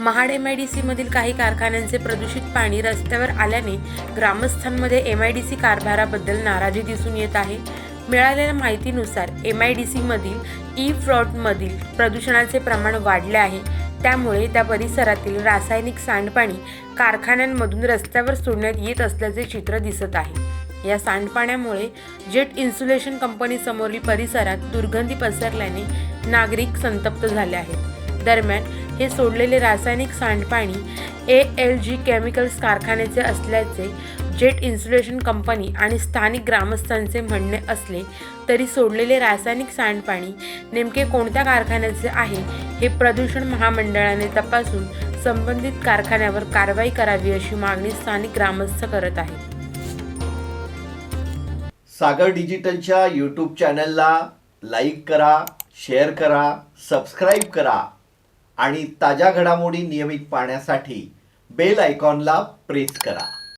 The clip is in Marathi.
महाड एम आय डी सीमधील काही कारखान्यांचे प्रदूषित पाणी रस्त्यावर आल्याने ग्रामस्थांमध्ये एम आय डी सी कारभाराबद्दल नाराजी दिसून येत आहे. मिळालेल्या माहितीनुसार एम आय डी सीमधील ई फ्रॉडमधील प्रदूषणाचे प्रमाण वाढले आहे. त्यामुळे त्या परिसरातील रासायनिक सांडपाणी कारखान्यांमधून रस्त्यावर सोडण्यात येत असल्याचे चित्र दिसत आहे. या सांडपाण्यामुळे जेट इन्सुलेशन कंपनीसमोरील परिसरात दुर्गंधी पसरल्याने नागरिक संतप्त झाले आहेत. दरम्यान हे सोडलेले रासायनिक सांडपाणी ए एल जी केमिकल्स कारखान्याचे असल्याचे जेट इन्सुलेशन कंपनी आणि स्थानिक ग्रामस्थांचे म्हणणे असले तरी सोडलेले रासायनिक सांडपाणी नेमके कोणत्या कारखान्याचे आहे हे प्रदूषण महामंडळाने तपासून संबंधित कारखान्यावर कारवाई करावी अशी मागणी स्थानिक ग्रामस्थ करत आहेत. सागर डिजिटलच्या यूट्यूब चॅनलला लाईक करा शेअर करा सबस्क्राईब करा. आणि ताज्या घडामोडी नियमित पाहण्यासाठी बेल आयकॉनला प्रेस करा.